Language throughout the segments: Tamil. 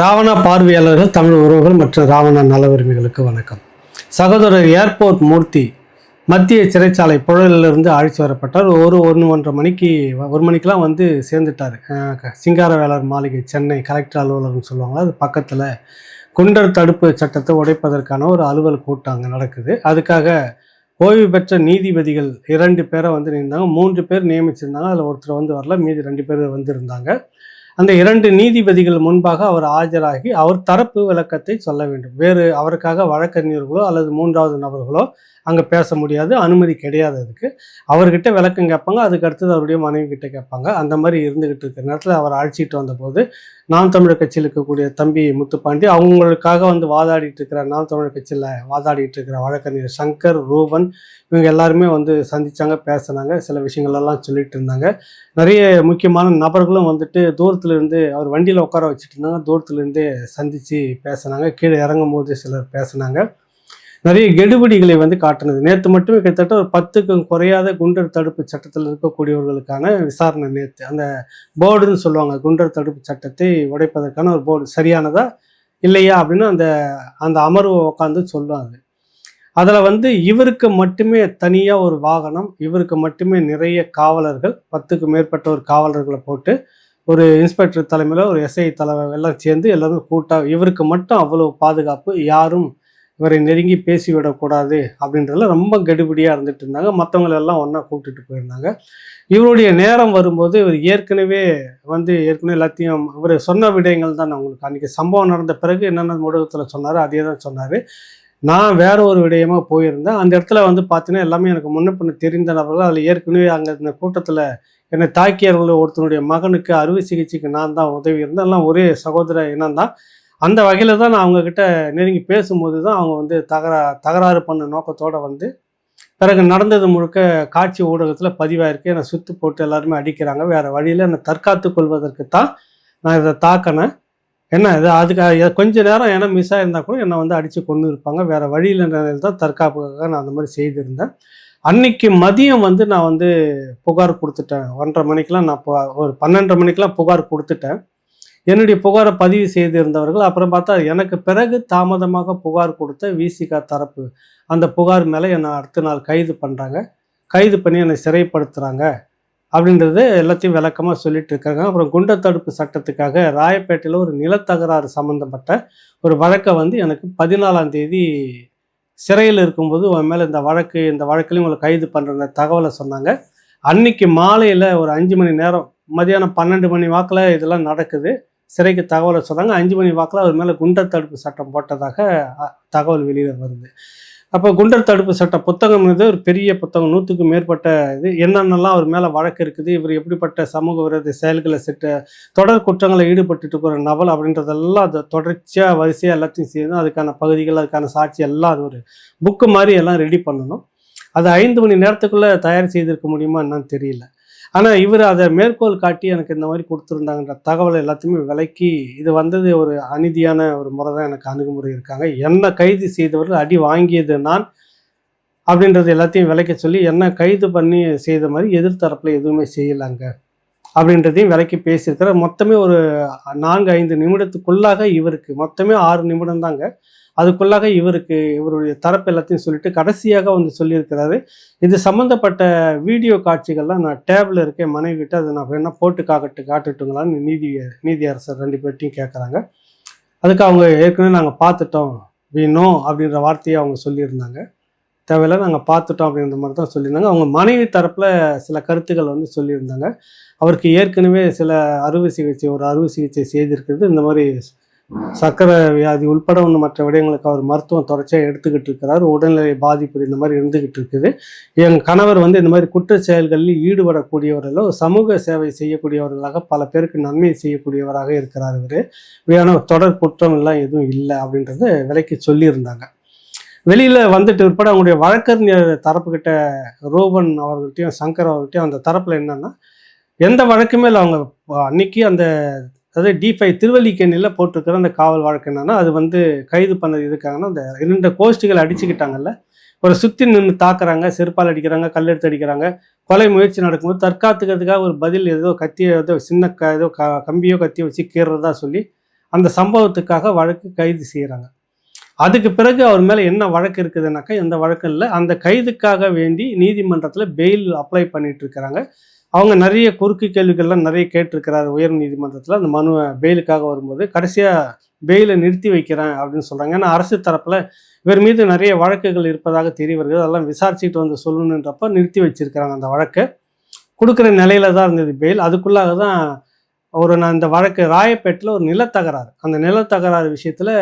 ராவணா பார்வையாளர்கள் தமிழ் உறவுகள் மற்றும் ராவணா நல உரிமைகளுக்கு வணக்கம். சகோதரர் ஏர்போர்ட் மூர்த்தி மத்திய சிறைச்சாலை புழலிலிருந்து அழைச்சி வரப்பட்டார். ஒரு ஒன்று ஒன்றரை மணிக்கு ஒரு மணிக்கெலாம் வந்து சேர்ந்துட்டார். சிங்கார வேளார் மாளிகை சென்னை கலெக்டர் அலுவலர்னு சொல்லுவாங்க அது பக்கத்தில் குண்டர் தடுப்பு சட்டத்தை உடைப்பதற்கான ஒரு அலுவல் கூட்டம் அங்கே நடக்குது. அதுக்காக ஓய்வு பெற்ற நீதிபதிகள் இரண்டு பேரை வந்து நின்றாங்க மூன்று பேர் நியமிச்சிருந்தாங்க. அதில் ஒருத்தர் வந்து வரல. மீதி ரெண்டு பேர் வந்திருந்தாங்க. அந்த இரண்டு நீதிபதிகள் முன்பாக அவர் ஆஜராகி அவர் தரப்பு விளக்கத்தை சொல்ல வேண்டும். வேறு அவருக்காக வழக்கறிஞர்களோ அல்லது மூன்றாவது நபர்களோ அங்கே பேச முடியாது அனுமதி கிடையாது அதுக்கு. அவர்கிட்ட விளக்கம் கேட்பாங்க அதுக்கு அடுத்தது அவருடைய மனைவி கிட்ட கேட்பாங்க. அந்த மாதிரி இருந்துகிட்டு இருக்கிற நேரத்தில் அவர் அழைச்சிட்டு வந்தபோது நாம் தமிழர் கட்சியில் இருக்கக்கூடிய தம்பி முத்துப்பாண்டி அவங்களுக்காக வந்து வாதாடிட்டு இருக்கிற நாம் தமிழர் கட்சியில் வாதாடிட்டு இருக்கிற வழக்கறிஞர் சங்கர் ரூபன் இவங்க எல்லாருமே வந்து சந்திச்சாங்க பேசினாங்க சில விஷயங்களெல்லாம் சொல்லிட்டு இருந்தாங்க. நிறைய முக்கியமான நபர்களும் வந்துட்டு தூரத்துலேருந்து அவர் வண்டியில் உட்கார வச்சுட்டு இருந்தாங்க தூரத்துலேருந்தே சந்தித்து பேசினாங்க. கீழே இறங்கும் போது சிலர் பேசினாங்க. நிறைய கெடுபிடிகளை வந்து காட்டினது. நேற்று மட்டுமே கிட்டத்தட்ட ஒரு பத்துக்கும் குறையாத குண்டர் தடுப்பு சட்டத்தில் இருக்கக்கூடியவர்களுக்கான விசாரணை நேற்று அந்த போர்டுன்னு சொல்லுவாங்க குண்டர் தடுப்பு சட்டத்தை உடைப்பதற்கான ஒரு போர்டு. சரியானதா இல்லையா அப்படின்னு அந்த அந்த அமர்வு உட்காந்து சொல்லுவாங்க. அதில் வந்து இவருக்கு மட்டுமே தனியாக ஒரு வாகனம் இவருக்கு மட்டுமே நிறைய காவலர்கள் பத்துக்கு மேற்பட்ட ஒரு காவலர்களை போட்டு ஒரு இன்ஸ்பெக்டர் தலைமையில் ஒரு எஸ்ஐ தலைவர் எல்லாம் சேர்ந்து எல்லோரும் கூட்டாக இவருக்கு மட்டும் அவ்வளோ பாதுகாப்பு யாரும் இவரை நெருங்கி பேசிவிடக்கூடாது அப்படின்றதுல ரொம்ப கெடுபடியாக இருந்துட்டு இருந்தாங்க. மற்றவங்களெல்லாம் ஒன்றா கூப்பிட்டுட்டு போயிருந்தாங்க. இவருடைய நேரம் வரும்போது இவர் ஏற்கனவே வந்து ஏற்கனவே எல்லாத்தையும் இவர் சொன்ன விடயங்கள் தான் நான் உங்களுக்கு அன்றைக்கி சம்பவம் நடந்த பிறகு என்னென்ன ஊடகத்தில் சொன்னாரோ அதே தான் சொன்னார். நான் வேற ஒரு விடயமா போயிருந்தேன். அந்த இடத்துல வந்து பார்த்தீங்கன்னா எல்லாமே எனக்கு முன்ன பின்ன தெரிந்த நபர்கள் அதில் ஏற்கனவே அங்கே இந்த கூட்டத்தில் என்னை தாக்கியவர்கள் ஒருத்தனுடைய மகனுக்கு அறுவை சிகிச்சைக்கு நான் தான் உதவி இருந்தேன். எல்லாம் ஒரே சகோதர இனம் தான். அந்த வகையில் தான் நான் அவங்கக்கிட்ட நெருங்கி பேசும்போது தான் அவங்க வந்து தகரா தகராறு பண்ண நோக்கத்தோடு வந்து பிறகு நடந்தது முழுக்க காட்சி ஊடகத்தில் பதிவாயிருக்கு. என்னை சுத்து போட்டு எல்லாருமே அடிக்கிறாங்க. வேறு வழியில் என்னை தற்காத்து கொள்வதற்கு தான் நான் இதை தாக்கினேன். என்ன இது அதுக்கு கொஞ்ச நேரம் ஏன்னா மிஸ் ஆயிருந்தா கூட என்னை வந்து அடித்து கொண்டு இருப்பாங்க. வேறு வழியில் நிலையில் தான் தற்காப்புக்காக நான் அந்த மாதிரி செய்திருந்தேன். அன்னைக்கு மதியம் வந்து நான் வந்து புகார் கொடுத்துட்டேன். ஒன்றரை மணிக்கெலாம் நான் ஒரு பன்னெண்டரை மணிக்கெலாம் புகார் கொடுத்துட்டேன். என்னுடைய புகாரை பதிவு செய்திருந்தவர்கள் அப்புறம் பார்த்தா எனக்கு பிறகு தாமதமாக புகார் கொடுத்த விசிகா தரப்பு அந்த புகார் மேலே என்னை அடுத்த நாள் கைது பண்ணுறாங்க கைது பண்ணி என்னை சிறைப்படுத்துகிறாங்க அப்படின்றது எல்லாத்தையும் விளக்கமாக சொல்லிட்டு இருக்காங்க. அப்புறம் குண்டர் தடுப்பு சட்டத்துக்காக ராயப்பேட்டையில் ஒரு நிலத்தகராறு சம்மந்தப்பட்ட ஒரு வழக்கை வந்து எனக்கு பதினாலாம் தேதி சிறையில் இருக்கும்போது உன் மேலே இந்த வழக்கு இந்த வழக்குலையும் உங்களை கைது பண்ணுற தகவலை சொன்னாங்க. அன்னைக்கு மாலையில் ஒரு அஞ்சு மணி நேரம் மதியானம் பன்னெண்டு மணி வாக்கில் இதெல்லாம் நடக்குது. சிறைக்கு தகவலை சொன்னாங்க. அஞ்சு மணி வாக்கில் அவர் மேலே குண்டர் தடுப்பு சட்டம் போட்டதாக தகவல் வெளியில் வருது அப்போ குண்டர் தடுப்பு சட்ட புத்தகம் வந்து ஒரு பெரிய புத்தகம் நூற்றுக்கு மேற்பட்ட இது. என்னென்னலாம் அவர் மேலே வழக்கு இருக்குது இவர் எப்படிப்பட்ட சமூக விரோத செயல்களை சிட்ட தொடர் குற்றங்களை ஈடுபட்டுட்டு இருக்கிற நபல் அப்படின்றதெல்லாம் அது தொடர்ச்சியாக வரிசையாக எல்லாத்தையும் செய்யணும் அதுக்கான பகுதிகள் அதுக்கான சாட்சி எல்லாம் அது ஒரு புக்கு மாதிரி எல்லாம் ரெடி பண்ணணும். அது ஐந்து மணி நேரத்துக்குள்ளே தயார் செய்திருக்க முடியுமா என்னன்னு தெரியல. ஆனால் இவர் அதை மேற்கோள் காட்டி எனக்கு இந்த மாதிரி கொடுத்துருந்தாங்கன்ற தகவலை எல்லாத்தையுமே விலக்கி இது வந்தது ஒரு அநீதியான ஒரு முறை தான் எனக்கு அணுகுமுறை இருக்காங்க. என்ன கைது செய்தவர்கள் அடி வாங்கியது நான் அப்படின்றது எல்லாத்தையும் விலைக்க சொல்லி என்ன கைது பண்ணி செய்த மாதிரி எதிர்த்தரப்பில் எதுவுமே செய்யலாங்க அப்படின்றதையும் விலைக்கு பேசியிருக்கிறார். மொத்தமே ஒரு நான்கு ஐந்து நிமிடத்துக்குள்ளாக இவருக்கு மொத்தமே ஆறு நிமிடம் தாங்க அதுக்குள்ளாக இவருக்கு இவருடைய தரப்பு எல்லாத்தையும் சொல்லிட்டு கடைசியாக வந்து சொல்லியிருக்கிறாரு. இது சம்மந்தப்பட்ட வீடியோ காட்சிகள்லாம் நான் டேபிள் இருக்கேன் மனைவி கிட்ட அதை நான் வேணால் போட்டு காக்கட்டு காட்டுட்டுங்களான்னு நீதி நீதியரசர் ரெண்டு பேர்ட்டையும் கேட்குறாங்க அதுக்கு அவங்க ஏற்கனவே நாங்கள் பார்த்துட்டோம் வீணோம் அப்படின்ற வார்த்தையை அவங்க சொல்லியிருந்தாங்க. தேவையில்லை நாங்கள் பார்த்துட்டோம் அப்படின்ற மாதிரி தான் சொல்லியிருந்தாங்க. அவங்க மனைவி தரப்பில் சில கருத்துக்கள் வந்து சொல்லியிருந்தாங்க. அவருக்கு ஏற்கனவே சில அறுவை சிகிச்சை ஒரு அறுவை சிகிச்சை செய்திருக்கிறது இந்த மாதிரி சக்கரை வியாதி உள்பட ஒன்று மற்ற விடயங்களுக்கு அவர் மருத்துவம் தொடர்ச்சியாக எடுத்துக்கிட்டு இருக்கிறார். உடல்நிலை பாதிப்பு இந்த மாதிரி இருந்துக்கிட்டு இருக்குது. என் கணவர் வந்து இந்த மாதிரி குற்ற செயல்களில் ஈடுபடக்கூடியவர்கள் சமூக சேவை செய்யக்கூடியவர்களாக பல பேருக்கு நன்மை செய்யக்கூடியவராக இருக்கிறார் இவர். இப்படியான தொடர் குற்றம் எல்லாம் எதுவும் இல்லை அப்படின்றத விலைக்கு சொல்லியிருந்தாங்க. வெளியில் வந்துட்டு உட்பட அவங்களுடைய வழக்கறிஞர் தரப்புக்கிட்ட ரூபன் அவர்கள்ட்டையும் சங்கர் அவர்கள்ட்டையும் அந்த தரப்பில் என்னென்னா எந்த வழக்குமே இல்லை. அவங்க அன்னைக்கு அந்த அதாவது டி திருவல்லிக்கேணியில் போட்டிருக்கிற அந்த காவல் வழக்கு என்னன்னா அது வந்து கைது பண்ணது எதுக்காகன்னா அந்த இரண்டு கோஷ்டிகள் அடிச்சுக்கிட்டாங்கல்ல. ஒரு சுற்றி நின்று தாக்குறாங்க செருப்பால் அடிக்கிறாங்க கல்லெடுத்து அடிக்கிறாங்க. கொலை முயற்சி நடக்கும்போது தற்காத்துக்கிறதுக்காக ஒரு பதில் ஏதோ கத்தியோ ஏதோ சின்ன க ஏதோ க கம்பியோ கத்தியோ வச்சு கீறுறதா சொல்லி அந்த சம்பவத்துக்காக வழக்கு கைது செய்கிறாங்க அதுக்கு பிறகு அவர் மேலே என்ன வழக்கு இருக்குதுனாக்கா எந்த வழக்கும் இல்லை அந்த கைதுக்காக வேண்டி நீதிமன்றத்தில் பெயில் அப்ளை பண்ணிட்டு இருக்கிறாங்க. அவங்க நிறைய குறுக்கு கேள்விகள்லாம் நிறைய கேட்டிருக்கிறாரு உயர் நீதிமன்றத்தில். அந்த மனு பெயிலுக்காக வரும்போது கடைசியாக பெயிலை நிறுத்தி வைக்கிறேன் அப்படின்னு சொல்கிறாங்க ஏன்னா அரசு தரப்பில் இவர் மீது நிறைய வழக்குகள் இருப்பதாக தெரிய வருகிறது. அதெல்லாம் விசாரிச்சுட்டு வந்து சொல்லணுன்றப்ப நிறுத்தி வச்சிருக்கிறாங்க அந்த வழக்கை. கொடுக்குற நிலையில தான் இருந்தது பெயில். அதுக்குள்ளாக தான் ஒரு நான் இந்த வழக்கு ராயப்பேட்டில் ஒரு நிலத்தகராறு. அந்த நிலத்தகராறு விஷயத்தில்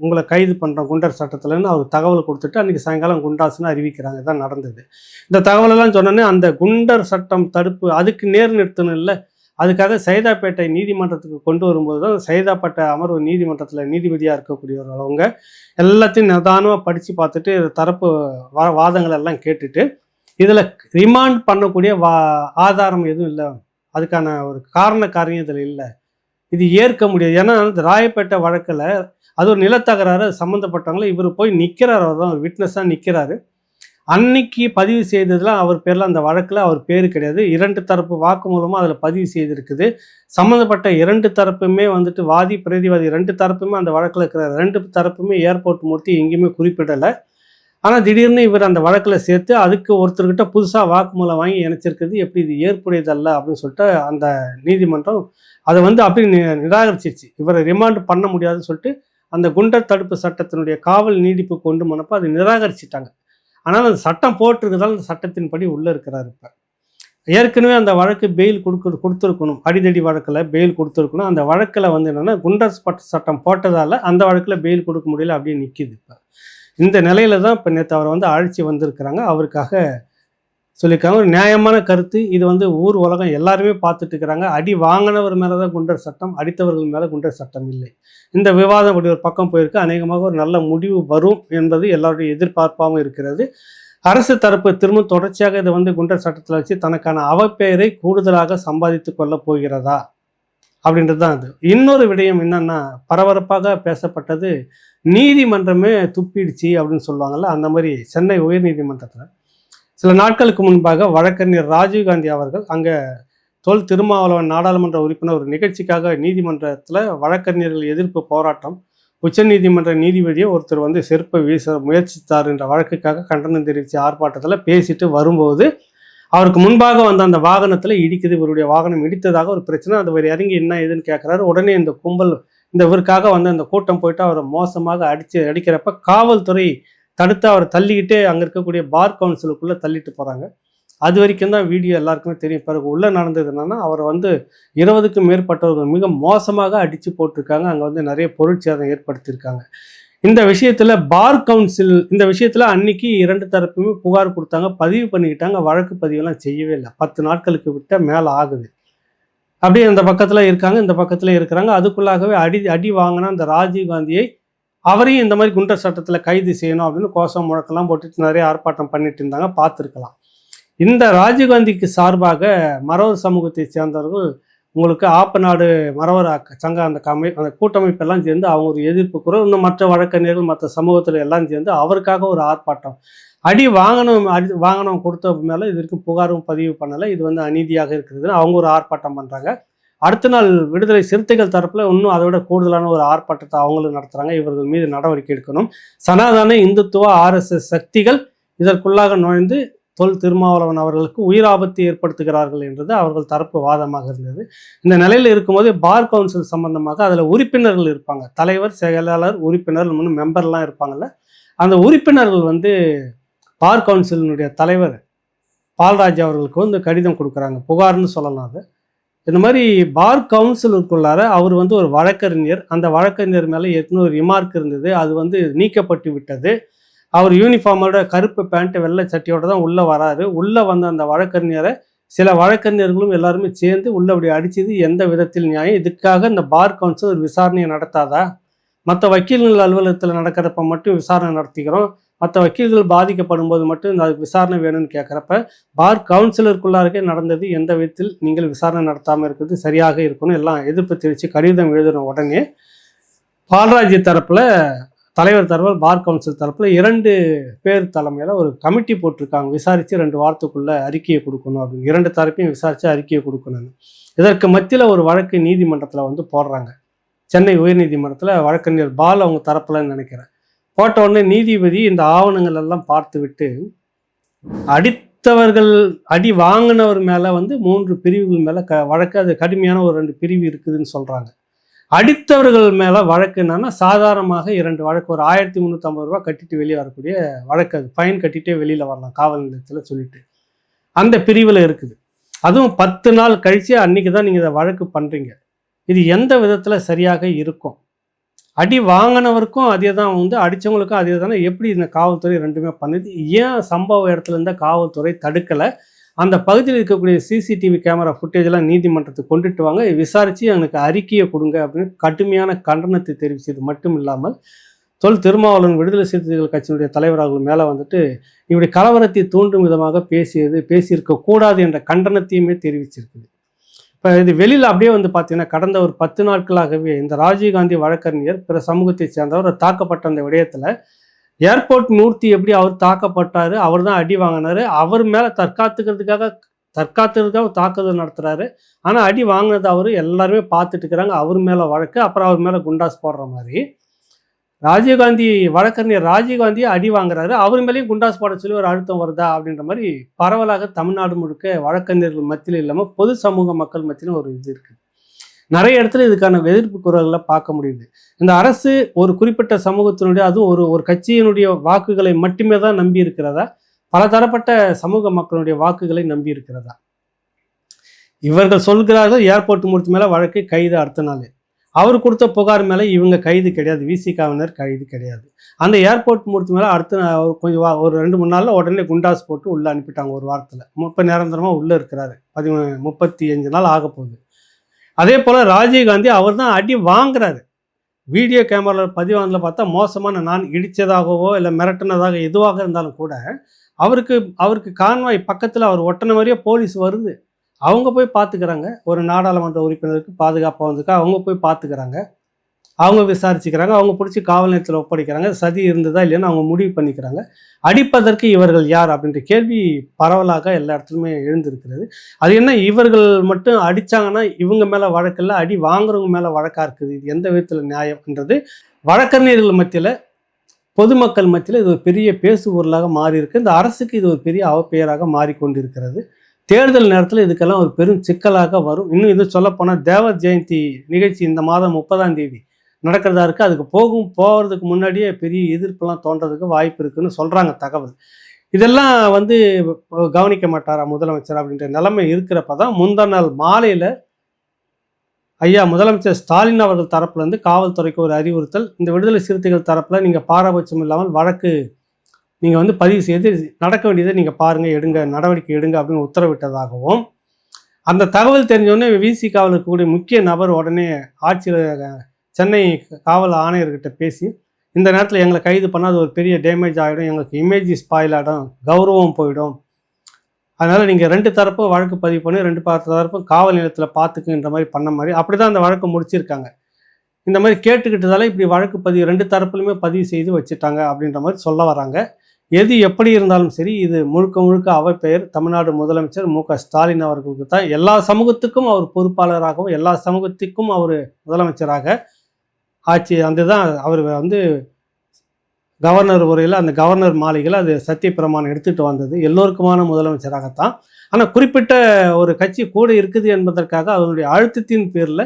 உங்களை கைது பண்ணுற குண்டர் சட்டத்தில்னு அவர் தகவல் கொடுத்துட்டு அன்றைக்கி சாயங்காலம் குண்டாசுன்னு அறிவிக்கிறாங்க. தான் நடந்தது. இந்த தகவலெல்லாம் சொன்னோன்னே அந்த குண்டர் சட்டம் தடுப்பு அதுக்கு நேர் நிறுத்தணும் இல்லை. அதுக்காக சைதாப்பேட்டை நீதிமன்றத்துக்கு கொண்டு வரும்போது தான் சைதாப்பேட்டை அமர்வு நீதிமன்றத்தில் நீதிபதியாக இருக்கக்கூடியவர்கள் அவங்க எல்லாத்தையும் நிதானமாக படித்து பார்த்துட்டு தரப்பு வா வாதங்கள் எல்லாம் கேட்டுட்டு இதில் ரிமாண்ட் பண்ணக்கூடிய வா ஆதாரம் எதுவும் இல்லை. அதுக்கான ஒரு காரண காரியம் இதில் இல்லை. இது ஏற்க முடியாது. ஏன்னா இந்த ராயப்பேட்டை வழக்கில் அது ஒரு நிலத்தகராறு சம்மந்தப்பட்டவங்கள இவர் போய் நிற்கிறார் அவர் தான் விட்னஸாக நிற்கிறாரு அன்னைக்கு பதிவு செய்ததில் அவர் பேரில் அந்த வழக்கில் அவர் பேர் கிடையாது. இரண்டு தரப்பு வாக்கு மூலமாக அதில் பதிவு செய்திருக்குது. சம்மந்தப்பட்ட இரண்டு தரப்புமே வந்துட்டு வாதி பிரதிவாதி ரெண்டு தரப்புமே அந்த வழக்கில் இருக்கிற ரெண்டு தரப்புமே ஏர்போர்ட் மூர்த்தி எங்கேயுமே குறிப்பிடலை. ஆனால் திடீர்னு இவர் அந்த வழக்கில் சேர்த்து அதுக்கு ஒருத்தர்கிட்ட புதுசாக வாக்குமூலம் வாங்கி இணைச்சிருக்கிறது எப்படி இது ஏற்புடையதல்ல அப்படின்னு சொல்லிட்டு அந்த நீதிமன்றம் அதை வந்து அப்படி நி- நிராகரிச்சிருச்சு. இவரை ரிமாண்ட் பண்ண முடியாதுன்னு சொல்லிட்டு அந்த குண்டர் தடுப்பு சட்டத்தினுடைய காவல் நீடிப்பு கொண்டு போனப்போ அதை நிராகரிச்சிட்டாங்க. ஆனால் அந்த சட்டம் போட்டிருக்கிறதால அந்த சட்டத்தின்படி உள்ளே இருக்கிறார் இப்போ. ஏற்கனவே அந்த வழக்கு பெயில் கொடுக்க கொடுத்துருக்கணும். அடிதடி வழக்கில் பெயில் கொடுத்துருக்கணும். அந்த வழக்கில் வந்து என்னென்னா குண்டர் பட்ட சட்டம் போட்டதால் அந்த வழக்கில் பெயில் கொடுக்க முடியல அப்படியே நிற்கிது இப்போ. இந்த நிலையில தான் இப்போ நேற்று அவரை வந்து அழைச்சி வந்திருக்கிறாங்க. அவருக்காக சொல்லியிருக்காங்க. ஒரு நியாயமான கருத்து. இது வந்து ஊர் உலகம் எல்லாருமே பார்த்துட்டு இருக்கிறாங்க. அடி வாங்கினவர் மேலே தான் குண்டர் சட்டம் அடித்தவர்கள் மேலே குண்டர் சட்டம் இல்லை. இந்த விவாதம் அப்படி ஒரு பக்கம் போயிருக்கு. அநேகமாக ஒரு நல்ல முடிவு வரும் என்பது எல்லாருடைய எதிர்பார்ப்பாகவும் இருக்கிறது. அரசு தரப்பு திரும்ப தொடர்ச்சியாக இதை வந்து குண்டர் சட்டத்தில் வச்சு தனக்கான அவப்பெயரை கூடுதலாக சம்பாதித்து கொள்ளப் போகிறதா? அப்படின்றது தான் அது. இன்னொரு விடயம் என்னன்னா பரபரப்பாக பேசப்பட்டது நீதிமன்றமே துப்பிடுச்சு அப்படின்னு சொல்லுவாங்கல்ல அந்த மாதிரி சென்னை உயர்நீதிமன்றத்தில். சில நாட்களுக்கு முன்பாக வழக்கறிஞர் ராஜீவ்காந்தி அவர்கள் அங்கே தொல் திருமாவளவன் நாடாளுமன்ற உறுப்பினர் ஒரு நிகழ்ச்சிக்காக நீதிமன்றத்தில் வழக்கறிஞர்கள் எதிர்ப்பு போராட்டம் உச்சநீதிமன்ற நீதிபதியை ஒருத்தர் வந்து செருப்பை வீச முயற்சித்தார் என்ற வழக்குக்காக கண்டனம் தெரிவித்த ஆர்ப்பாட்டத்தில் பேசிட்டு வரும்போது அவருக்கு முன்பாக வந்த அந்த வாகனத்தில் இடிக்குது. இவருடைய வாகனம் இடித்ததாக ஒரு பிரச்சனை. அது இவர் இறங்கி என்ன ஏதுன்னு கேட்குறாரு உடனே இந்த கும்பல் இந்த இவருக்காக வந்து அந்த கூட்டம் போயிட்டு அவரை மோசமாக அடித்து அடிக்கிறப்ப காவல்துறை தடுத்து அவரை தள்ளிக்கிட்டே அங்கே இருக்கக்கூடிய பார் கவுன்சிலுக்குள்ளே தள்ளிட்டு போகிறாங்க அது வரைக்கும் தான் வீடியோ எல்லாருக்குமே தெரியும். பிறகு உள்ளே நடந்தது என்னன்னா அவரை வந்து இருபதுக்கும் மேற்பட்டவர்கள் மிக மோசமாக அடித்து போட்டிருக்காங்க. அங்கே வந்து நிறைய பொருட்சேதம் ஏற்படுத்தியிருக்காங்க. இந்த விஷயத்தில் பார் கவுன்சில் இந்த விஷயத்தில் அன்னைக்கு இரண்டு தரப்புமே புகார் கொடுத்தாங்க பதிவு பண்ணிக்கிட்டாங்க வழக்கு பதிவெல்லாம் செய்யவே இல்லை. பத்து நாட்களுக்கு விட்ட மேலே ஆகுது. அப்படியே இந்த பக்கத்தில் இருக்காங்க இந்த பக்கத்தில் இருக்கிறாங்க. அதுக்குள்ளாகவே அடி அடி வாங்கின அந்த ராஜீவ் காந்தியை அவரையும் இந்த மாதிரி குண்டர் சட்டத்தில் கைது செய்யணும் அப்படின்னு கோஷம் முழக்கெல்லாம் போட்டுட்டு நிறைய ஆர்ப்பாட்டம் பண்ணிட்டு இருந்தாங்க பார்த்துருக்கலாம். இந்த ராஜீவ்காந்திக்கு சார்பாக மறவர் சமூகத்தை சேர்ந்தவர்கள் உங்களுக்கு ஆப்பநாடு மரவராக்க மறவர் சங்க அந்த கமை அந்த கூட்டமைப்பெல்லாம் சேர்ந்து அவங்க ஒரு எதிர்ப்பு குரல் இன்னும் மற்ற வழக்கறிஞர்கள் மற்ற சமூகத்தில் எல்லாம் சேர்ந்து அவருக்காக ஒரு ஆர்ப்பாட்டம். அடி வாங்கணும் அடி வாங்கணும் கொடுத்த மேலே இது வரைக்கும் புகாரும் பதிவு பண்ணலை. இது வந்து அநீதியாக இருக்குதுன்னு அவங்க ஒரு ஆர்ப்பாட்டம் பண்ணுறாங்க அடுத்த நாள் விடுதலை சிறுத்தைகள் தரப்பில் இன்னும் அதை விட கூடுதலான ஒரு ஆர்ப்பாட்டத்தை அவங்களும் நடத்துகிறாங்க இவர்கள் மீது நடவடிக்கை எடுக்கணும். சனாதன இந்துத்துவ ஆர்எஸ்எஸ் சக்திகள் இதற்குள்ளாக நுழைந்து தொல் திருமாவளவன் அவர்களுக்கு உயிராபத்தை ஏற்படுத்துகிறார்கள் என்றது அவர்கள் தரப்பு வாதமாக இருந்தது. இந்த நிலையில் இருக்கும்போது பார் கவுன்சில் சம்பந்தமாக அதில் உறுப்பினர்கள் இருப்பாங்க. தலைவர் செயலாளர் உறுப்பினர் இன்னும் மெம்பர்லாம் இருப்பாங்கல்ல. அந்த உறுப்பினர்கள் வந்து பார் கவுன்சிலினுடைய தலைவர் பால்ராஜ் அவர்களுக்கு வந்து கடிதம் கொடுக்குறாங்க. புகார்னு சொல்லலாம் அது. இந்த மாதிரி பார் கவுன்சிலுக்குள்ளார அவர் வந்து ஒரு வழக்கறிஞர். அந்த வழக்கறிஞர் மேலே ஏற்கனவே ஒரு ரிமார்க் இருந்தது. அது வந்து நீக்கப்பட்டு விட்டது. அவர் யூனிஃபார்மோட கருப்பு பேண்ட் வெள்ளை சட்டியோட தான் உள்ளே வராரு. உள்ளே வந்த அந்த வழக்கறிஞரை சில வழக்கறிஞர்களும் எல்லாருமே சேர்ந்து உள்ள அப்படி அடிச்சது எந்த விதத்தில் நியாயம்? இதுக்காக இந்த பார் கவுன்சில் ஒரு விசாரணையை நடத்தாதா? மற்ற வக்கீல்கள் அலுவலகத்தில் நடக்கிறப்ப மட்டும் விசாரணை நடத்திக்கிறோம். மற்ற வக்கீல்கள் பாதிக்கப்படும் போது மட்டும் இந்த விசாரணை வேணும்னு கேட்குறப்ப பார் கவுன்சிலருக்குள்ளாருக்கே நடந்தது எந்த விதத்தில் நீங்கள் விசாரணை நடத்தாமல் இருக்கிறது சரியாக இருக்கணும்? எல்லாம் எதிர்ப்பு தெரிவித்து கடிதம் எழுதுன உடனே பால்ராஜ் தரப்பில் தலைவர் தரப்பில் பார் கவுன்சில் தரப்பில் இரண்டு பேர் தலைமையில் ஒரு கமிட்டி போட்டிருக்காங்க. விசாரித்து ரெண்டு வாரத்துக்குள்ளே அறிக்கையை கொடுக்கணும் அப்படின்னு. இரண்டு தரப்பையும் விசாரித்து அறிக்கையை கொடுக்கணும்னு. இதற்கு மத்தியில் ஒரு வழக்கு நீதிமன்றத்தில் வந்து போடுறாங்க. சென்னை உயர்நீதிமன்றத்தில் வழக்கறிஞர் பால் அவங்க தரப்பிலன்னு நினைக்கிறேன். போட்ட உடனே நீதிபதி இந்த ஆவணங்கள் எல்லாம் பார்த்து விட்டு அடித்தவர்கள் அடி வாங்கினவர் மேலே வந்து மூன்று பிரிவுகள் மேலே க வழக்கு அது கடுமையான ஒரு ரெண்டு பிரிவு இருக்குதுன்னு சொல்கிறாங்க அடித்தவர்கள் மேலே வழக்கு என்னன்னா சாதாரணமாக இரண்டு வழக்கு ஒரு ஆயிரத்தி முந்நூற்றம்பது ரூபா கட்டிட்டு வெளியே வரக்கூடிய வழக்கு அது. ஃபைன் கட்டிட்டே வெளியில் வரலாம் காவல் நிலையத்தில் சொல்லிட்டு. அந்த பிரிவில் இருக்குது. அதுவும் பத்து நாள் கழித்து அன்றைக்கி தான் நீங்கள் இதை வழக்கு பண்ணுறீங்க இது எந்த விதத்தில் சரியாக இருக்கும்? அடி வாங்கினவருக்கும் அதே தான் வந்து அடித்தவங்களுக்கும் அதே தானே. எப்படி இந்த காவல்துறை ரெண்டுமே பண்ணுது? ஏன் சம்பவ இடத்துல இருந்த காவல்துறை தடுக்கலை? அந்த பகுதியில் இருக்கக்கூடிய சிசிடிவி கேமரா ஃபுட்டேஜெல்லாம் நீதிமன்றத்துக்கு கொண்டுட்டு வாங்க. விசாரித்து எனக்கு அறிக்கையை கொடுங்க அப்படின்னு கடுமையான கண்டனத்தை தெரிவித்தது மட்டும் இல்லாமல் தொல் திருமாவளவன் விடுதலை சிறுத்தைகள் கட்சியினுடைய தலைவராகவும் மேலே வந்துட்டு இப்படி கலவரத்தை தூண்டும் விதமாக பேசியது பேசியிருக்க கூடாது என்ற கண்டனத்தையுமே தெரிவிச்சிருக்குது. இப்போ இது வெளியில் அப்படியே வந்து பார்த்தீங்கன்னா கடந்த ஒரு பத்து நாட்களாகவே இந்த ராஜீவ்காந்தி வழக்கறிஞர் பிற சமூகத்தை சேர்ந்தவர் தாக்கப்பட்ட அந்த விடயத்தில் ஏர்போர்ட் மூர்த்தி எப்படி அவர் தாக்கப்பட்டார் அவர் தான் அடி வாங்கினாரு. அவர் மேலே தற்காத்துக்கிறதுக்காக தற்காத்துறதுக்காக தாக்குதல் நடத்துகிறாரு ஆனால் அடி வாங்கினது அவர் எல்லாருமே பார்த்துட்டு இருக்கிறாங்க. அவர் மேலே வழக்கு அப்புறம் அவர் மேலே குண்டாஸ் போடுற மாதிரி. ராஜீவ்காந்தி வழக்கறிஞர் ராஜீவ்காந்தி அடி வாங்குறாரு. அவர் மேலேயும் குண்டாஸ் போட சொல்லி ஒரு அழுத்தம் வருதா அப்படின்ற மாதிரி பரவலாக தமிழ்நாடு முழுக்க வழக்கறிஞர்கள் மத்தியில் இல்லாமல் பொது சமூக மக்கள் மத்தியிலும் ஒரு இது இருக்குது நிறைய இடத்துல இதுக்கான எதிர்ப்பு குரல்களை பார்க்க முடியுது. இந்த அரசு ஒரு குறிப்பிட்ட சமூகத்தினுடைய அதுவும் ஒரு ஒரு கட்சியினுடைய வாக்குகளை மட்டுமே தான் நம்பி இருக்கிறதா? பல தரப்பட்ட சமூக மக்களுடைய வாக்குகளை நம்பி இருக்கிறதா? இவர்கள் சொல்கிறார்கள் ஏர்போர்ட் மூர்த்தி மேலே வழக்கு கைது அடுத்த நாள் அவர் கொடுத்த புகார் மேலே இவங்க கைது கிடையாது. விசிகாவினர் கைது கிடையாது. அந்த ஏர்போர்ட் மூர்த்தி மேலே அடுத்த கொஞ்சம் வா- ஒரு ரெண்டு மூணு நாளில் உடனே குண்டாஸ் போட்டு உள்ளே அனுப்பிட்டாங்க ஒரு வாரத்தில். முப்பது நிரந்தரமாக உள்ளே இருக்கிறாரு. பதிமூணு முப்பத்தி அஞ்சு நாள் ஆக போகுது அதே போல் ராஜீவ்காந்தி அவர் தான் அடி வாங்குறாரு. வீடியோ கேமராவில் பதிவானதில் பார்த்தா மோசமான நான் இடித்ததாகவோ இல்லை மிரட்டினதாக எதுவாக இருந்தாலும் கூட அவருக்கு அவருக்கு கான்வாய் பக்கத்தில் அவர் ஒட்டின மாதிரியே போலீஸ் வருது. அவங்க போய் பார்த்துக்கிறாங்க. ஒரு நாடாளுமன்ற உறுப்பினருக்கு பாதுகாப்பாக வந்திருக்கா அவங்க போய் பார்த்துக்கிறாங்க. அவங்க விசாரிச்சுக்கிறாங்க அவங்க பிடிச்சி காவல் நிலையத்தில் ஒப்படைக்கிறாங்க சதி இருந்ததா இல்லைன்னு அவங்க முடிவு பண்ணிக்கிறாங்க. அடிப்பதற்கு இவர்கள் யார் அப்படின்ற கேள்வி பரவலாக எல்லா இடத்துலையுமே எழுந்திருக்கிறது. அது என்ன இவர்கள் மட்டும் அடித்தாங்கன்னா இவங்க மேலே வழக்கில் அடி வாங்குறவங்க மேலே வழக்காக இருக்குது இது எந்த விதத்தில் நியாயம்ன்றது வழக்கறிஞர்கள் மத்தியில் பொதுமக்கள் மத்தியில் இது ஒரு பெரிய பேசு பொருளாக மாறி இருக்கு இந்த அரசுக்கு இது ஒரு பெரிய அவப்பெயராக மாறிக்கொண்டிருக்கிறது. தேர்தல் நேரத்தில் இதுக்கெல்லாம் ஒரு பெரும் சிக்கலாக வரும். இன்னும் இது சொல்லப்போனால் தேவ ஜெயந்தி நிகழ்ச்சி இந்த மாதம் முப்பதாம் தேதி. நடக்கிறதா இருக்குது அதுக்கு போகும் போகிறதுக்கு முன்னாடியே பெரிய எதிர்ப்பெல்லாம் தோன்றதுக்கு வாய்ப்பு இருக்குதுன்னு சொல்கிறாங்க தகவல். இதெல்லாம் வந்து கவனிக்க மாட்டாரா முதலமைச்சர் அப்படின்ற நிலைமை இருக்கிறப்ப தான் முந்தா நாள் மாலையில் ஐயா முதலமைச்சர் ஸ்டாலின் அவர்கள் தரப்புலேருந்து காவல்துறைக்கு ஒரு அறிவுறுத்தல் இந்த விடுதலை சிறுத்தைகள் தரப்பில் நீங்கள் பாரபட்சம் இல்லாமல் வழக்கு நீங்கள் வந்து பதிவு செய்து நடக்க வேண்டியதை நீங்கள் பாருங்கள் எடுங்க நடவடிக்கை எடுங்க அப்படின்னு உத்தரவிட்டதாகவும் அந்த தகவல் தெரிஞ்சோடனே விசி காவல் இருக்கக்கூடிய முக்கிய நபர் உடனே ஆட்சியர் சென்னை காவல் ஆணையர்கிட்ட பேசி இந்த நேரத்தில் எங்களை கைது பண்ணால் அது ஒரு பெரிய டேமேஜ் ஆகிடும் எங்களுக்கு இமேஜ் ஸ்பாயில் ஆகிடும் கௌரவம் போயிடும். அதனால் நீங்கள் ரெண்டு தரப்பும் வழக்கு பதிவு பண்ணி ரெண்டு பார்த்த தரப்பும் காவல் நிலையத்தில் பார்த்துக்குன்ற மாதிரி பண்ண மாதிரி அப்படி தான் அந்த வழக்கு முடிச்சிருக்காங்க. இந்த மாதிரி கேட்டுக்கிட்டதால இப்படி வழக்கு பதிவு ரெண்டு தரப்புலையுமே பதிவு செய்து வச்சுட்டாங்க அப்படின்ற மாதிரி சொல்ல வராங்க. எது எப்படி இருந்தாலும் சரி இது முழுக்க முழுக்க அவர் பெயர் தமிழ்நாடு முதலமைச்சர் மு க ஸ்டாலின் அவர்களுக்கு தான். எல்லா சமூகத்துக்கும் அவர் பொறுப்பாளராகவும் எல்லா சமூகத்துக்கும் அவர் முதலமைச்சராக ஆட்சி அந்த தான் அவர் வந்து கவர்னர் உரையில் அந்த கவர்னர் மாளிகையில் அது சத்திய பிரமாணம் எடுத்துகிட்டு வந்தது. எல்லோருக்குமான முதலமைச்சராகத்தான். ஆனால் குறிப்பிட்ட ஒரு கட்சி கூட இருக்குது என்பதற்காக அதனுடைய அழுத்தத்தின் பேரில்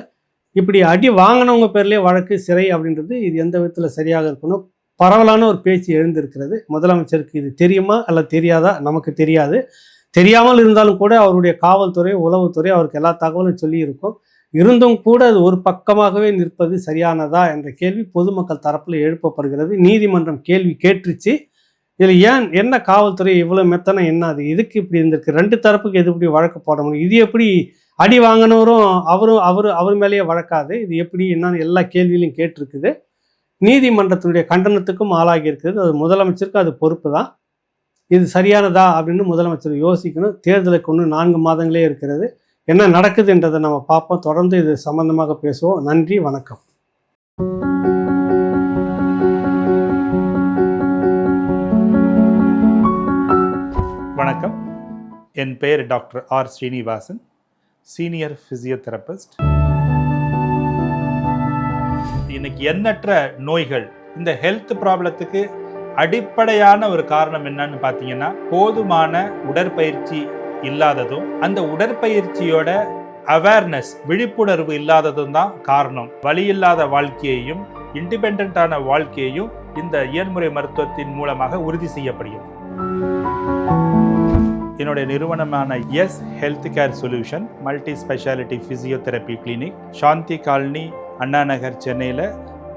இப்படி அடி வாங்கினவங்க பேர்லேயே வழக்கு சிறை அப்படின்றது இது எந்த விதத்தில் சரியாக இருக்கணும் பரவலான ஒரு பேச்சு எழுந்திருக்கிறது. முதலமைச்சருக்கு இது தெரியுமா அல்ல தெரியாதா? நமக்கு தெரியாது. தெரியாமல் இருந்தாலும் கூட அவருடைய காவல்துறை உளவுத்துறை அவருக்கு எல்லா தகவலும் சொல்லியிருக்கும். இருந்தும் கூட அது ஒரு பக்கமாகவே நிற்பது சரியானதா என்ற கேள்வி பொதுமக்கள் தரப்பில் எழுப்பப்படுகிறது. நீதிமன்றம் கேள்வி கேட்டுருச்சு. இதில் ஏன் என்ன காவல்துறை இவ்வளோ மெத்தனை என்ன அது இதுக்கு இப்படி இருந்திருக்கு? ரெண்டு தரப்புக்கு எது இப்படி வழக்கு போட முடியும்? இது எப்படி அடி வாங்கினவரும் அவரும் அவர் அவர் மேலேயே வழக்காது. இது எப்படி என்னன்னு எல்லா கேள்வியிலும் கேட்டிருக்குது. நீதிமன்றத்தினுடைய கண்டனத்துக்கும் ஆளாகி இருக்குது. அது முதலமைச்சருக்கு அது பொறுப்பு தான். இது சரியானதா அப்படின்னு முதலமைச்சர் யோசிக்கணும். தேர்தலுக்கு ஒன்று நான்கு மாதங்களே இருக்கிறது. என்ன நடக்குதுன்றதை நம்ம பார்ப்போம். தொடர்ந்து இது சம்பந்தமாக பேசுவோம். நன்றி வணக்கம். வணக்கம். என் பெயர் doctor R Srinivasan senior physiotherapist. இன்னைக்கு எண்ணற்ற நோய்கள் இந்த ஹெல்த் ப்ராப்ளத்துக்கு அடிப்படையான ஒரு காரணம் என்னன்னு பார்த்தீங்கன்னா போதுமான உடற்பயிற்சி இல்லாததும் அந்த உடற்பயிற்சியோட அவேர்னஸ் விழிப்புணர்வு இல்லாததும் தான் காரணம். வழி இல்லாத வாழ்க்கையையும் இண்டிபெண்ட்டான வாழ்க்கையையும் இந்த இயன்முறை மருத்துவத்தின் மூலமாக உறுதி செய்யப்படுகிறது. என்னுடைய நிறுவனமான S health care solution multi speciality physiotherapy clinic Shanthi colony Anna Nagar சென்னையில்